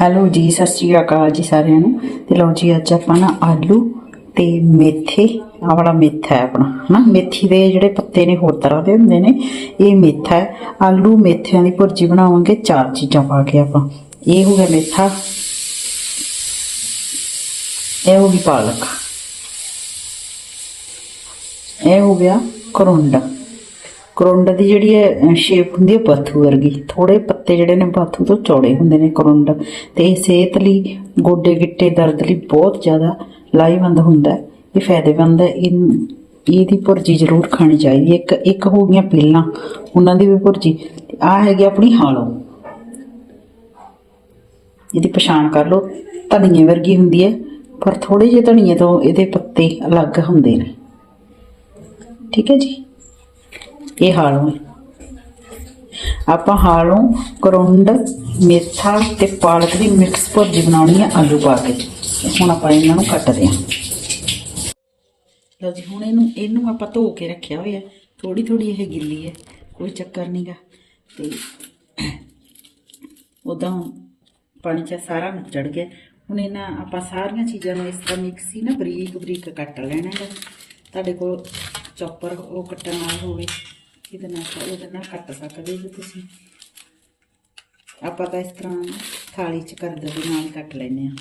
Hello ਜੀ, ਸਤਿ ਸ਼੍ਰੀ ਅਕਾਲ ਜੀ ਸਾਰਿਆਂ ਨੂੰ। ਤੇ ਲਓ ਜੀ, ਅੱਜ ਆਪਾਂ ਨਾ ਆਲੂ ਤੇ ਮੇਥੇ। ਆਹ ਵਾਲਾ ਮੇਥਾ ਹੈ ਆਪਣਾ, ਹਨਾ? ਮੇਥੀ ਦੇ ਜਿਹੜੇ ਪੱਤੇ ਨੇ, ਹੋਰ ਤਰ੍ਹਾਂ ਦੇ ਹੁੰਦੇ ਨੇ, ਇਹ ਮੇਥਾ ਹੈ। ਆਲੂ ਮੇਥਿਆਂ ਦੀ ਭੁਰਜੀ ਬਣਾਵਾਂਗੇ, ਚਾਰ ਚੀਜ਼ਾਂ ਪਾ ਕੇ ਆਪਾਂ। ਇਹ ਹੋ ਗਿਆ ਮੇਥਾ। ਇਹ ਹੋ ਗਈ ਪਾਲਕ। ਇਹ ਹੋ ਗਿਆ ਕਰੁੰਡ। ਕਰੁੰਡ ਦੀ ਜਿਹੜੀ ਹੈ ਸ਼ੇਪ ਹੁੰਦੀ ਹੈ ਬਾਥੂ ਵਰਗੀ ਥੋੜੇ ਪੱਤੇ ਜਿਹੜੇ ਨੇ ਬਾਥੂ ਤੋਂ ਚੌੜੇ ਹੁੰਦੇ ਨੇ ਕਰੁੰਡ। ਤੇ ਇਹ ਸਿਹਤ ਲਈ, ਗੋਡੇ ਗਿੱਟੇ, ਦਰਦ ਲਈ ਬਹੁਤ ਜ਼ਿਆਦਾ ਲਾਹੇਵੰਦ ਹੁੰਦਾ ਹੈ। ਇਹ ਫਾਇਦੇਮੰਦ ਹੈ। ਇਹ ਇਹਦੀ ਭੁਰਜੀ ਜ਼ਰੂਰ ਖਾਣੀ ਚਾਹੀਦੀ ਇੱਕ ਇੱਕ ਹੋ ਗਈਆਂ ਪੀਲਾਂ, ਉਹਨਾਂ ਦੀ ਵੀ ਭੁਰਜੀ। ਆ ਹੈਗੀ ਆਪਣੀ ਹਾਲੋ। ਇਹਦੀ ਪਛਾਣ ਕਰ ਲਓ। ਧਨੀਏ ਵਰਗੀ ਹੁੰਦੀ ਹੈ, ਪਰ ਥੋੜੇ ਜਿਹੇ ਧਨੀਏ ਤੋਂ ਇਹਦੇ ਪੱਤੇ ਅਲੱਗ ਹੁੰਦੇ ਨੇ। ਠੀਕ ਹੈ ਜੀ? ਇਹ ਹਾਲੋਂ ਹੈ ਆਪਾਂ ਹਾਲੋਂ ਕਰੁੰਡ, ਮੇਥਾ ਤੇ ਪਾਲਕ ਦੀ ਮਿਕਸ ਭੁਰਜੀ ਬਣਾਉਣੀ ਹੈ ਆਲੂ ਪਾ ਕੇ। ਹੁਣ ਆਪਾਂ ਇਹਨਾਂ ਨੂੰ ਕੱਟਦੇ ਹਾਂ। ਲਓ ਜੀ, ਹੁਣ ਇਹਨੂੰ ਇਹਨੂੰ ਆਪਾਂ ਧੋ ਕੇ ਰੱਖਿਆ ਹੋਇਆ ਥੋੜੀ ਥੋੜੀ ਇਹ ਗਿੱਲੀ ਹੈ, ਕੋਈ ਚੱਕਰ ਨਹੀਂਗਾ ਤੇ ਉਦਾਂ ਪਾਣੀ ਚ ਸਾਰਾ ਚੜ ਗਿਆ। ਹੁਣ ਇਹਨਾਂ, ਆਪਾਂ ਸਾਰੀਆਂ ਚੀਜ਼ਾਂ ਨੂੰ ਇਸ ਤਰ੍ਹਾਂ ਮਿਕਸ ਹੀ ਨਾ ਬਰੀਕ ਬਰੀਕ ਕੱਟ ਲੈਣਾ ਹੈ ਤੁਹਾਡੇ ਕੋਲ ਚੌਪਰ ਉਹ ਕੱਟਣ ਵਾਲਾ ਹੋਵੇ। ਇਹਦੇ ਨਾਲ ਇਹਦੇ ਨਾਲ ਕੱਟ ਸਕਦੇ ਹੋ ਤੁਸੀਂ। ਆਪਾਂ ਤਾਂ ਇਸ ਤਰ੍ਹਾਂ ਥਾਲੀ 'ਚ ਕਰਦੇ ਦੇ ਨਾਲ ਹੀ ਕੱਟ ਲੈਨੇ ਆ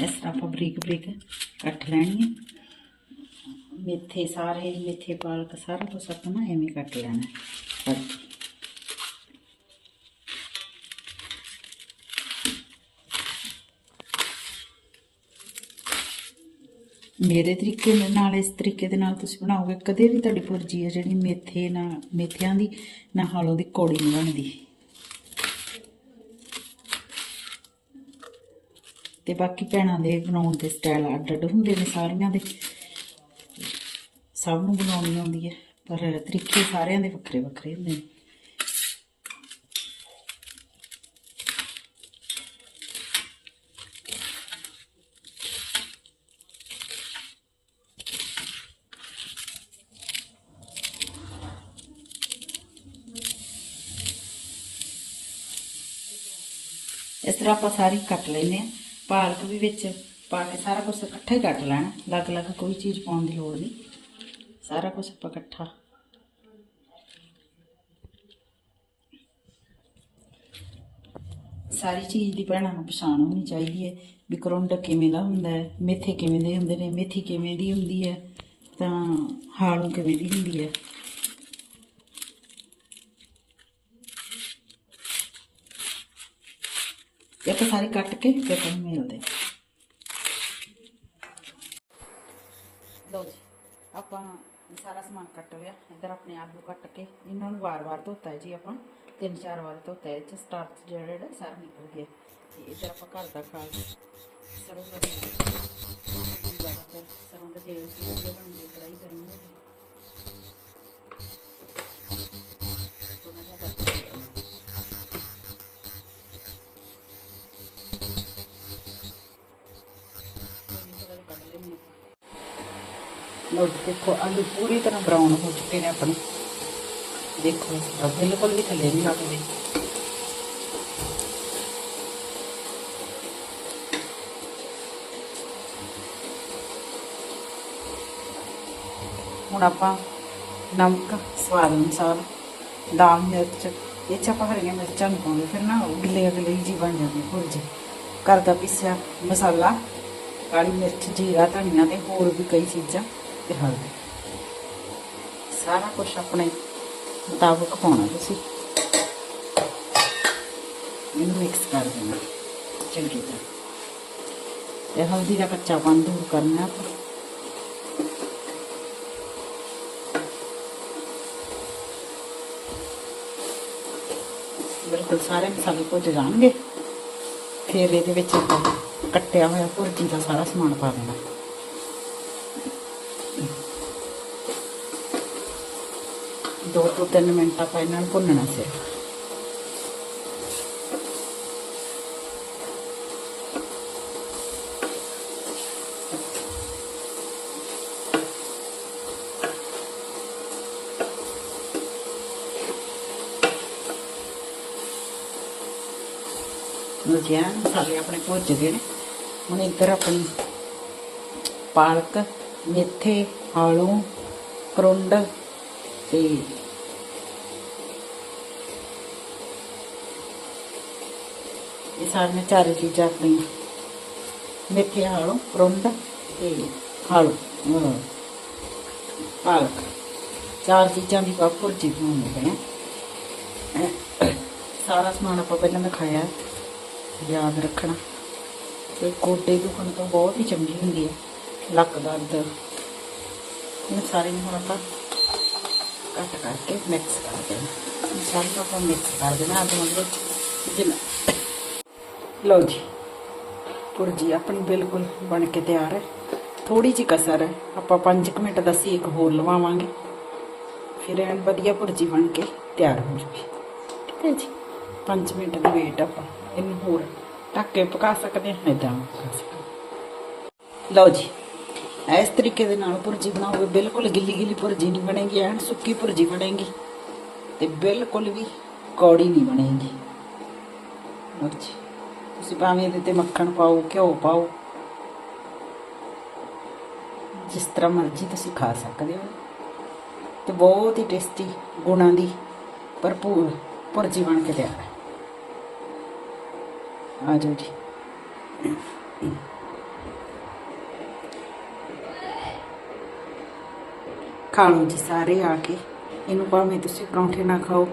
ਇਸ ਤਰ੍ਹਾਂ ਆਪਾਂ ਬਰੀਕ ਬਰੀਕ ਕੱਟ ਲੈਣੀ ਹੈ। ਮੇਥੇ ਸਾਰੇ, ਮੇਥੇ ਪਾਲਕ ਸਾਰਾ ਕੁਛ ਆਪਾਂ ਨਾ ਐਵੇਂ ਕੱਟ ਲੈਣਾ ਕੱਟ ਮੇਰੇ ਤਰੀਕੇ ਦੇ ਨਾਲ, ਇਸ ਤਰੀਕੇ ਦੇ ਨਾਲ ਤੁਸੀਂ ਬਣਾਓਗੇ, ਕਦੇ ਵੀ ਤੁਹਾਡੀ ਭੁਰਜੀ ਹੈ ਜਿਹੜੀ ਮੇਥੇ ਨਾ ਮੇਥਿਆਂ ਦੀ, ਨਾ ਹਾਲੋਂ ਦੀ ਕੌੜੀ ਨਹੀਂ ਬਣਦੀ। ਤੇ ਬਾਕੀ ਭੈਣਾਂ ਦੇ ਬਣਾਉਣ ਦੇ ਸਟਾਈਲ ਅੱਡ ਅੱਡ ਹੁੰਦੇ ਨੇ ਸਾਰੀਆਂ ਦੇ। ਸਭ ਨੂੰ ਬਣਾਉਣੀ ਆਉਂਦੀ ਹੈ, ਪਰ ਤਰੀਕੇ ਸਾਰਿਆਂ ਦੇ ਵੱਖਰੇ ਵੱਖਰੇ ਹੁੰਦੇ ਨੇ। ਇਸ ਤਰ੍ਹਾਂ ਆਪਾਂ ਸਾਰੀ ਕੱਟ ਲੈਨੇ ਆ ਪਾਲਕ ਵੀ ਵਿੱਚ ਪਾ ਕੇ ਸਾਰਾ ਕੁਝ ਇਕੱਠਾ ਹੀ ਕੱਟ ਲੈਣਾ। ਅਲੱਗ-ਅਲੱਗ ਕੋਈ ਚੀਜ਼ ਪਾਉਣ ਦੀ ਲੋੜ ਨਹੀਂ। ਸਾਰਾ ਕੁਝ ਆਪਾਂ ਇਕੱਠਾ। ਸਾਰੀ ਚੀਜ਼ ਦੀ ਭੈਣਾਂ ਨੂੰ ਪਛਾਣ ਹੋਣੀ ਚਾਹੀਦੀ ਹੈ ਵੀ ਕਰੁੰਡ ਕਿਵੇਂ ਦਾ ਹੁੰਦਾ ਹੈ, ਮੇਥੇ ਕਿਵੇਂ ਦੇ ਹੁੰਦੇ ਨੇ, ਮੇਥੀ ਕਿਵੇਂ ਦੀ ਹੁੰਦੀ ਹੈ, ਤਾਂ ਹਾਲੂ ਕਿਵੇਂ ਦੀ ਹੁੰਦੀ ਹੈ। ਇਹ ਤਾਂ ਸਾਰੇ ਕੱਟ ਕੇ ਫਿਰ ਆਪਾਂ ਨੂੰ ਮਿਲਦੇ ਲਓ ਜੀ ਆਪਾਂ ਸਾਰਾ ਸਮਾਨ ਕੱਟ ਲਿਆ ਇਧਰ ਆਪਣੇ ਆਲੂ ਕੱਟ ਕੇ ਇਹਨਾਂ ਨੂੰ ਵਾਰ-ਵਾਰ ਧੋਤਾ ਹੈ ਜੀ ਆਪਾਂ ਤਿੰਨ ਚਾਰ ਵਾਰ ਧੋਤਾ ਹੈ ਇਹ ਚ ਸਟਾਰਚ ਜਿਹੜਾ ਜਿਹੜਾ ਸਾਰਾ ਨਿਕਲ ਗਿਆ ਤੇ ਇਧਰ ਆਪਾਂ ਘਰ ਦਾ ਖਾ ਸਰੋਂ ਦਾ ਤੇਲ ਜ਼ਿਆਦਾਤਰ ਸਰੋਂ ਦਾ ਤੇਲ ਸੀ ਉਹ ਬਣਦੀ ਹੈ ਕੜਾਈ ਗਰਮ ਹੋ ਗਈ ਥੋੜ੍ਹਾ ਜਿਹਾ ਤੜਕਾ ਲਓ ਦੇਖੋ ਆਲੂ ਪੂਰੀ ਤਰ੍ਹਾਂ ਬਰਾਊਨ ਹੋ ਚੁੱਕੇ ਨੇ ਆਪਣੇ। ਦੇਖੋ ਬਿਲਕੁਲ ਵੀ ਥੱਲੇ ਨਹੀਂ ਲੱਗਦੇ। ਹੁਣ ਆਪਾਂ ਨਮਕ, ਸਵਾਦ ਅਨੁਸਾਰ ਦਾਲ, ਮਿਰਚ, ਇਹ ਚ ਆਪਾਂ ਹਰੀਆਂ ਮਿਰਚਾਂ ਨੂੰ ਪਾਉਂਦੇ, ਫਿਰ ਨਾ ਉਹ ਗਿੱਲੇ ਗਿੱਲੇ ਜੀ ਬਣ ਜਾਂਦੀ ਭੁਰਜੀ ਘਰ ਦਾ ਪੀਸਿਆ ਮਸਾਲਾ, ਕਾਲੀ ਮਿਰਚ, ਜੀਰਾ, ਧਨੀਆ ਤੇ ਹੋਰ ਵੀ ਕਈ ਚੀਜ਼ਾਂ। ਤੇ ਹਲਦੀ ਸਾਰਾ ਕੁਝ ਆਪਣੇ ਮੁਤਾਬਕ ਪਾਉਣਾ ਤੁਸੀਂ। ਇਹਨੂੰ ਮਿਕਸ ਕਰ ਦੇਣਾ। ਚੰਗੀ ਤਰ੍ਹਾਂ। ਤੇ ਹਲਦੀ ਦਾ ਕੱਚਾਪਨ ਦੂਰ ਕਰਨਾ ਆਪਾਂ। ਬਿਲਕੁਲ ਸਾਰੇ ਮਸਾਲੇ ਭੁੱਜ ਜਾਣਗੇ। ਫਿਰ ਇਹਦੇ ਵਿੱਚ ਕੱਟਿਆ ਹੋਇਆ ਭੁਰਜੀ ਦਾ ਸਾਰਾ ਸਮਾਨ ਪਾ ਦੇਣਾ। ਦੋ ਤੋਂ ਤਿੰਨ ਮਿੰਟ ਆਪਾਂ ਇਹਨਾਂ ਨੂੰ ਭੁੰਨਣਾ ਸਿਰਫ ਲੁਧਿਆ ਮਸਾਲੇ ਆਪਣੇ ਭੁੱਜ ਗਏ ਨੇ। ਹੁਣ ਇੱਧਰ ਆਪਣੀ ਪਾਲਕ, ਮੇਥੇ, ਆਲੂ ਕਰੁੰਡ ਤੇ ਇਹ ਸਾਰੀਆਂ ਚਾਰੇ ਚੀਜ਼ਾਂ ਆਪਣੀਆਂ ਮੇਥੇ ਆਲੂ ਕਰੁੰਡ ਤੇ ਆਲੂ ਅਹ, ਪਾਲਕ ਚਾਰ ਚੀਜ਼ਾਂ ਦੀ ਆਪਾਂ ਭੁਰਜੀ ਬਣਾਉਂਦੇ ਪਏ ਹਾਂ ਸਾਰਾ ਸਮਾਨ ਆਪਾਂ ਪਹਿਲਾਂ ਦਿਖਾਇਆ ਹੈ। ਯਾਦ ਰੱਖਣਾ ਤੇ ਗੋਡੇ ਦੁਖਣ ਤੋਂ ਬਹੁਤ ਹੀ ਚੰਗੀ ਹੁੰਦੀ ਹੈ ਲੱਕ ਦਰਦ ਇਹ ਸਾਰੇ ਨੂੰ ਹੁਣ ਆਪਾਂ ਕੱਟ ਕਰਕੇ ਮਿਕਸ ਕਰ ਦੇਣਾ ਇਹ ਸਾਰੇ ਨੂੰ ਆਪਾਂ ਮਿਕਸ ਕਰ ਦੇਣਾ ਅੱਜ ਮਤਲਬ ਜਿੰਨਾ ਲਓ ਜੀ। ਪੁਰਜੀ ਆਪਣੀ ਬਿਲਕੁਲ ਬਣ ਕੇ ਤਿਆਰ ਹੈ। ਥੋੜੀ ਜਿਹੀ ਕਸਰ ਹੈ। ਆਪਾਂ 5 ਮਿੰਟ ਦਾ ਸੇਕ ਹੋਰ ਲਵਾਵਾਂਗੇ। ਫਿਰ ਐਨ ਵਧੀਆ ਪੁਰਜੀ ਬਣ ਕੇ ਤਿਆਰ ਹੋ ਜੂਗੀ ਠੀਕ ਹੈ ਜੀ। 5 ਮਿੰਟ ਦੀ ਵੇਟ ਆਪਾਂ ਇਹਨੂੰ ਹੋਰ ਢੱਕ ਕੇ ਪਕਾ ਸਕਦੇ ਹਾਂ ਇਦਾਂ ਪਕਾ ਸਕਦੇ ਲਓ ਜੀ। ਇਸ ਤਰੀਕੇ ਦੇ ਨਾਲ ਭੁਰਜੀ ਬਣਾਓਗੇ। ਬਿਲਕੁਲ ਗਿੱਲੀ ਗਿੱਲੀ ਭੁਰਜੀ ਨਹੀਂ ਬਣੇਗੀ, ਐਨ ਸੁੱਕੀ ਭੁਰਜੀ ਬਣੇਗੀ। ਤੇ ਬਿਲਕੁਲ ਵੀ ਕੌੜੀ ਨਹੀਂ ਬਣੇਗੀ। ਲਓ ਜੀ। ਤੁਸੀਂ ਭਾਵੇਂ ਇਹਦੇ ਤੇ ਮੱਖਣ ਪਾਓ, ਘਿਓ ਪਾਓ। ਜਿਸ ਤਰ੍ਹਾਂ ਮਰਜ਼ੀ ਤੁਸੀਂ ਖਾ ਸਕਦੇ ਹੋ। ਤੇ ਬਹੁਤ ਹੀ ਟੇਸਟੀ ਗੁਣਾਂ ਦੀ ਭਰਪੂਰ ਭੁਰਜੀ ਬਣ ਕੇ ਤਿਆਰ ਹੈ। ਆ ਜਾਓ ਜੀ। ਖਾ ਲਓ ਜੀ ਸਾਰੇ ਆ ਕੇ। ਇਹਨੂੰ ਭਾਵੇਂ ਤੁਸੀਂ ਪਰੌਂਠੇ ਨਾ ਖਾਓ,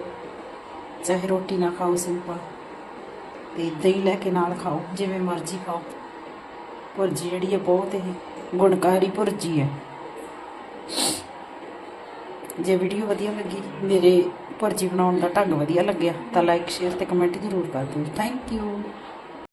ਚਾਹੇ ਰੋਟੀ ਨਾ ਖਾਓ ਸਿੰਪਲ ਤੇ ਦਹੀਂ ਲੈ ਕੇ ਨਾਲ ਖਾਓ, ਜਿਵੇਂ ਮਰਜ਼ੀ ਖਾਓ। ਭੁਰਜੀ ਜਿਹੜੀ ਹੈ ਬਹੁਤ ਹੀ ਗੁਣਕਾਰੀ ਭੁਰਜੀ ਹੈ ਜੇ ਵੀਡੀਓ ਵਧੀਆ ਲੱਗੀ, ਮੇਰੇ ਭੁਰਜੀ ਬਣਾਉਣ ਦਾ ਢੰਗ ਵਧੀਆ ਲੱਗਿਆ, ਤਾਂ ਲਾਈਕ ਸ਼ੇਅਰ ਤੇ ਕਮੈਂਟ ਜ਼ਰੂਰ ਕਰ ਦਿਓ। Thank you